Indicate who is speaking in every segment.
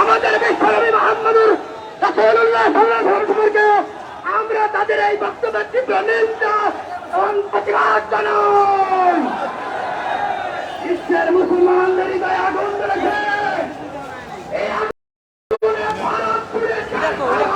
Speaker 1: আমাদের বিশ্বনবী মোহাম্মদুর রাসূলুল্লাহ সাল্লাল্লাহু আলাইহি সম্পর্কে আমরা তাদের এই বক্তব্যের তীব্র নিন্দা জানাই। বিশ্বের মুসলমানদের হৃদয়ে আগুন ধরেছে। ভারত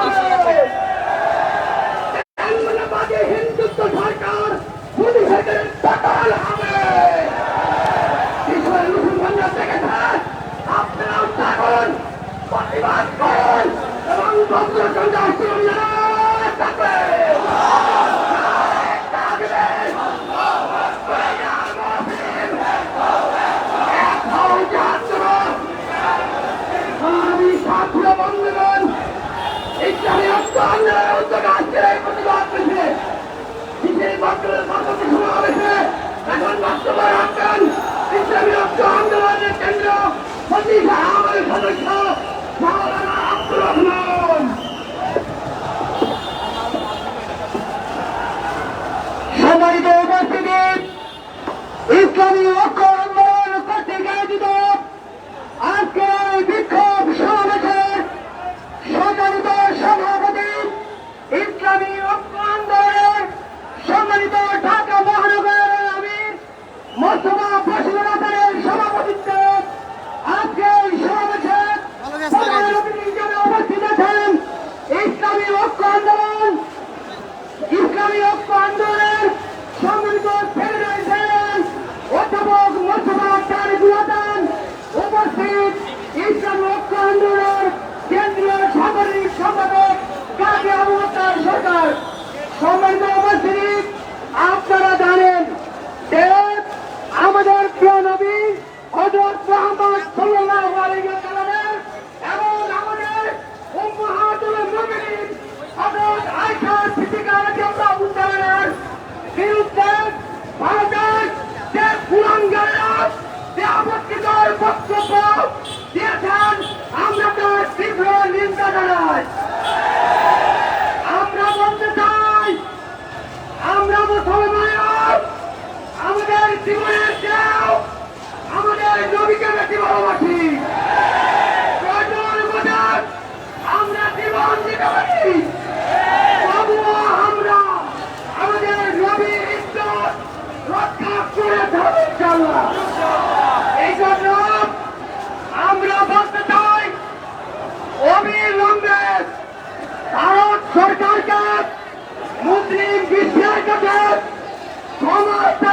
Speaker 1: আমাদের সদস্য মাওলানা আব্দুর রহমান সম্মানিত উপস্থিতি ইসলামী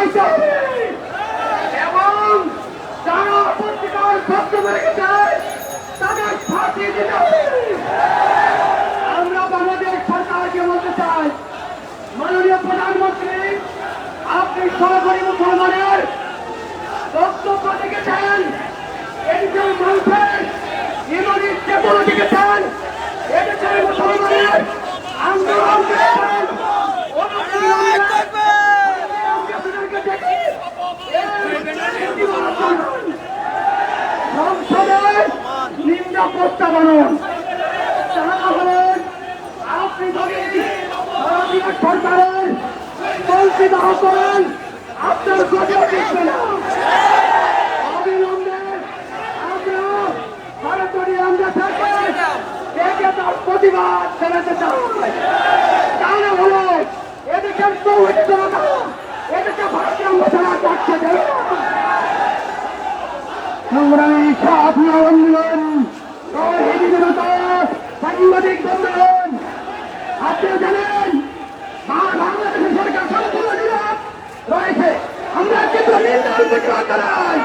Speaker 1: হয়েছে এবং যারা পত্রিকার বক্তব্য রেখেছে তাদের ফাঁসি দিতে আমরা বাংলাদেশ সরকারকে বলতে চাই, মাননীয় প্রধানমন্ত্রী, আপনি সরাসরি মুসলমানের বক্তব্য দেখেছেন এদিকে মানুষের ইমানি চেতন দেখেছেন এদিকে মুসলমানের আন্দোলন দেখেছেন অনুশীলন প্রত্যাবরণ তারা হলেন আপনি ভারতীয় সরকারের মন্ত্রী দাহ আপনার গতিও টিকবে না অবিলম্বে আমরা ভারতীয় আমরা থাকবে একে তার প্রতিবাদ জানাতে চাই। তাহলে হলো জনতা এদিকে ভারতীয় আমরা ছাড়া না সাথী আন্দোলন সাংবাদিক বন্ধুগণ। আপনি জানেন বাংলাদেশের সরকার সম্পূর্ণ নীরব রয়েছে, আমরা কিন্তু নিন্দা প্রতিবাদ জানাই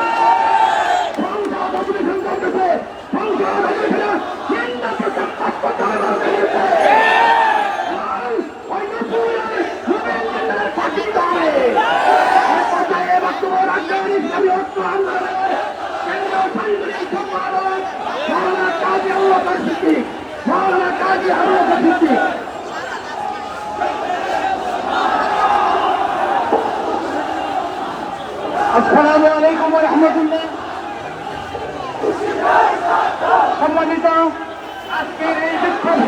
Speaker 1: সংসদ অধিবেশন চলতেছে সংসদ অধিবেশনে নিন্দা প্রত্যাখ্যান করতে হবে বাংলাদেশে। আর অন্য পুরুষের রূপের নিন্দার ফাঁকি দিতে হবে। এ পর্যায়ে বক্তব্য রাখবেন ইসলামী ঐক্য আন্দোলনের কেন্দ্রীয় সাংগঠনিক সম্পাদক মাওলানা সিদ্দিক মাওলানা কাজী আল্লাহ সিদ্দিক আসসালামু আলাইকুম রহমতুল্লাহ। সম্মানিত, আজকের এই শিক্ষক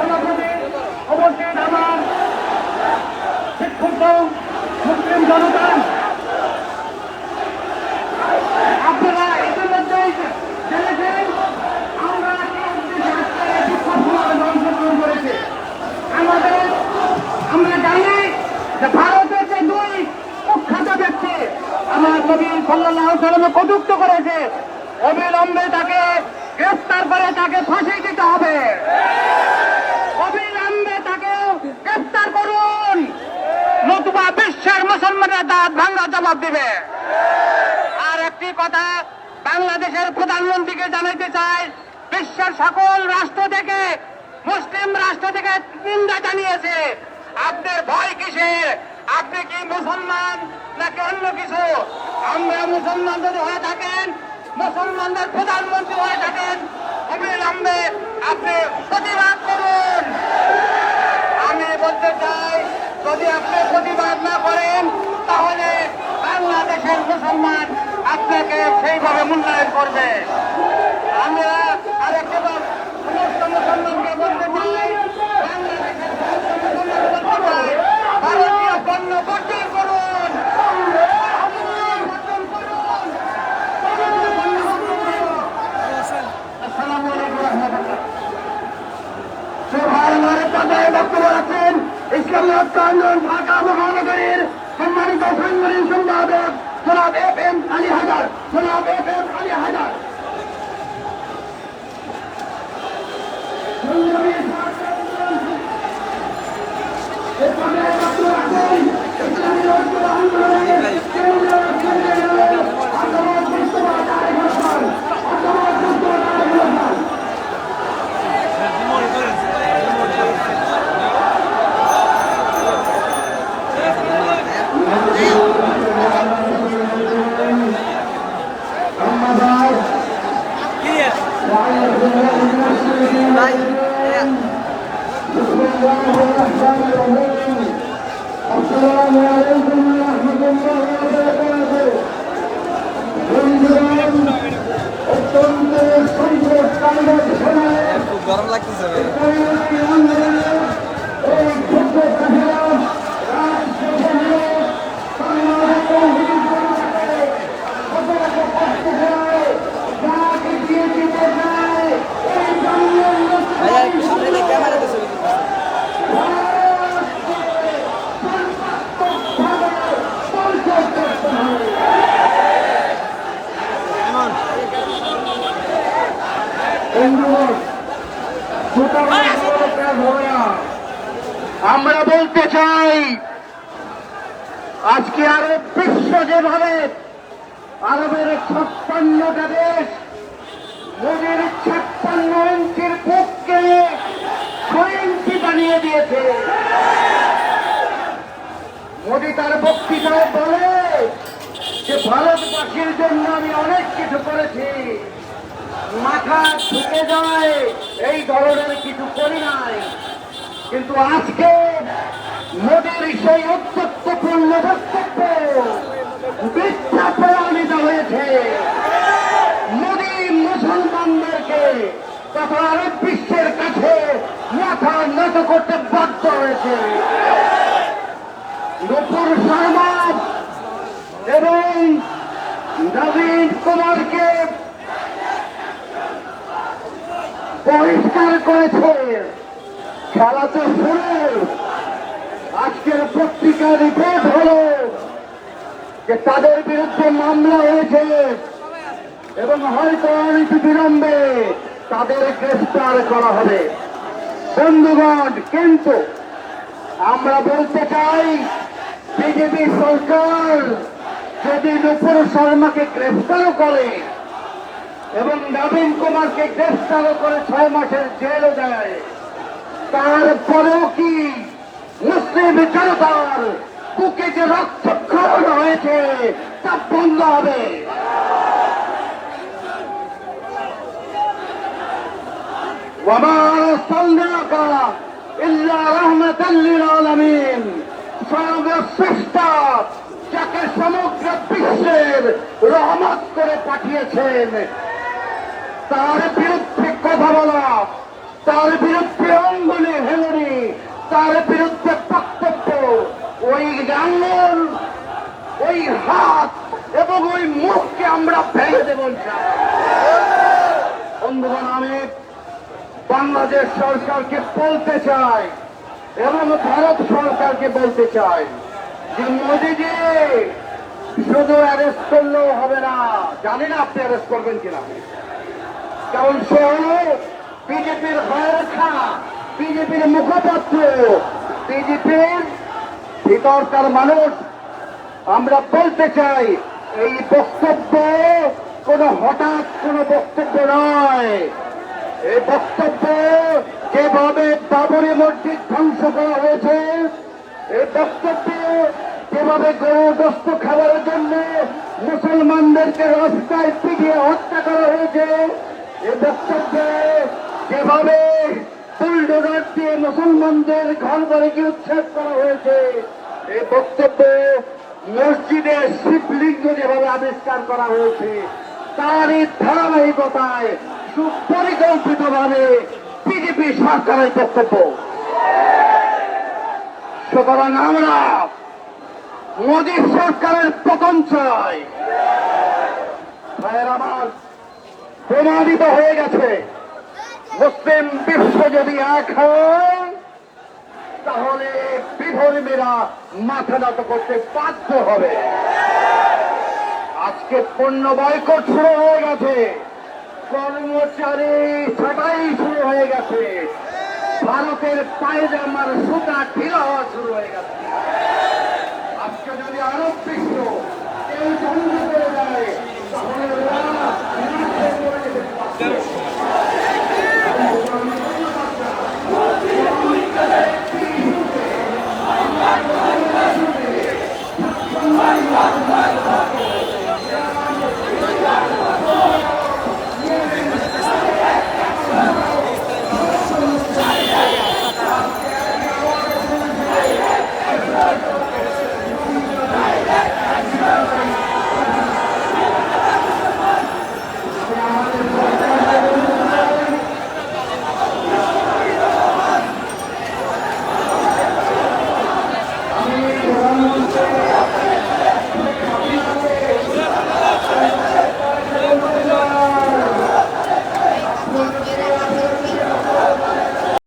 Speaker 1: সমাবেশে অবশ্যই আমার শিক্ষক মুসলিম জনতা আপনারা ইতিমধ্যেই জেনেছেন আমরা কি উদ্দেশ্যে আজকের এই শিক্ষক সমাবেশে অংশগ্রহণ করেছি আমাদের আমরা জানি যে ভারতের যে দুই কুখ্যাত ব্যক্তি আমার নবী সাল্লাহ সাল্লামে কটুক্ত করেছে অবিলম্বে তাকে গ্রেফতার করে তাকে ফাঁসি দিতে হবে অবিলম্বে তাকে গ্রেফতার করুন নতুবা বিশ্বের মুসলমানের দাঁত জবাব দিবে। আর একটি কথা বাংলাদেশের প্রধানমন্ত্রীকে জানাইতে চাই, বিশ্বের সকল রাষ্ট্র থেকে, মুসলিম রাষ্ট্র থেকে নিন্দা জানিয়েছে। আপনার ভয় কিসের? আপনি কি মুসলমান নাকি অন্য কিছু? আমরা মুসলমান যদি হয়ে থাকেন, মুসলমানদের প্রধানমন্ত্রী হয়ে থাকেন, অবিলম্বে আপনি প্রতিবাদ করুন। আমি বলতে চাই, যদি আপনি প্রতিবাদ না করেন, তাহলে বাংলাদেশের মুসলমান আপনাকে সেইভাবে মূল্যায়ন করবে। আমরা আরেকটা সমস্ত মুসলমানকে বলতে চাই বাংলাদেশের সমস্ত মুসলমানকে বলতে চাই ভারতীয় পণ্য বর্জন করুন বর্জন করুন। ভারতীয় পণ্য বর্জন করুন। আসসালামু আলাইকুম রহমতুল্লাহ সুবহানাল্লাহর পর্দায় বক্তব্য রাখছেন ইসলামী ঐক্য আন্দোলন ঢাকা মহানগরীর সম্মানিত সাংগঠনিক সম্পাদক জনাব এফ এম আলী হাজার এই ক্ষুদ্র কাহিলা রাজশাহীতে বাংলাদেশ তৌহিদি জনতাকে কত কষ্ট করে যাকে দিয়ে দিতে চায় এই বাংলার
Speaker 2: ভাইয়া একটু সামনে দিয়ে ক্যামেরাতে ছবি তুলতেছে
Speaker 1: আমরা বলতে চাই আজকে আরও বিশ্ব যেভাবে আরবের ছাপ্পান্নটা দেশ, মোদের ছাপ্পান্ন ইঞ্চির বুককে ছয় ইঞ্চি বানিয়ে দিয়েছে। মোদি তার বক্তৃতায় বলে যে, ভারতবাসীর জন্য আমি অনেক কিছু করেছি। মাথা ঢুকে যায়, এই ধরনের কিছু করি নাই। কিন্তু আজকে মোদীর সেই অত্যত্বপূর্ণ বক্তব্য। মিথ্যা প্রমাণিত হয়েছে মোদী মুসলমানদেরকে তথা আরব বিশ্বের কাছে মাথা নত করতে বাধ্য হয়েছে। নুপুর শর্মা এবং নবীন কুমারকে বহিষ্কার করেছে। খেলা তো শুরু। আজকের পত্রিকার রিপোর্ট হলো যে তাদের বিরুদ্ধে মামলা হয়েছে এবং হয়তো অনেক বিলম্বে তাদের গ্রেফতার করা হবে। বন্ধুগণ, কিন্তু আমরা বলতে চাই, বিজেপি সরকার যদি নুপুর শর্মাকে গ্রেফতার করে এবং নবীন কুমারকে গ্রেফতার করে ছয় মাসের জেলও দেয়, তারপরেও কি মুসলিম জনতার বুকে যে রক্তক্ষরণ হয়েছে তা বন্ধ হবে وما أرسلناك إلا رحمة للعالمين সর্বশ্রেষ্ঠ যাকে সমগ্র বিশ্বের রহমত করে পাঠিয়েছেন তার বিরুদ্ধে হাত এবং ওই মুখকে আমরা ভেঙে দেব বন্ধুগণ, আমি বাংলাদেশ সরকারকে বলতে চাই এবং ভারত সরকারকে বলতে চাই যে মোদিজি, শুধু অ্যারেস্ট করলেও হবে না। জানি না আপনি অ্যারেস্ট করবেন কিনা। কারণ সে হল বিজেপির হয়রখা বিজেপির মুখপাত্র। বিজেপির ভিতরকার মানুষ আমরা বলতে চাই, এই বক্তব্য কোনো হঠাৎ কোনো বক্তব্য নয়। এই বক্তব্য যেভাবে বাবরি মসজিদ ধ্বংস করা হয়েছে, এই বক্তব্য যেভাবে গরু দস্ত খাবারের জন্য মুসলমানদেরকে রাস্তায় পিটিয়ে হত্যা করা হয়েছে, এই বক্তব্য যেভাবে বুলডোজার দিয়ে মুসলমানদের ঘর বাড়িকে উচ্ছেদ করা হয়েছে, এই বক্তব্য মসজিদে শিবলিঙ্গ যেভাবে আবিষ্কার করা হয়েছে, তারই ধারাবাহিকতায় সুপরিকল্পিত ভাবে বিজেপি সরকারের বক্তব্য। সুতরাং আমরা মোদী সরকারের পতন চাই। আমার প্রমাণিত হয়ে গেছে, মুসলিম বিশ্ব যদি এক হয় তাহলে বিধর্মীরা মাথা নত করতে বাধ্য হবে। আজকে পণ্য বয়কট শুরু হয়ে গেছে। কর্মচারী ছাটাই শুরু হয়ে গেছে। ভারতের পায়জামার সুতা ঢিলা হওয়া শুরু হয়ে গেছে। আজকে যদি আরব বিশ্ব কেউ বন্ধ করে দেয়, তাহলে ওরা মাঠে পড়ে যেতে পারবে। আমি প্রধানমন্ত্রী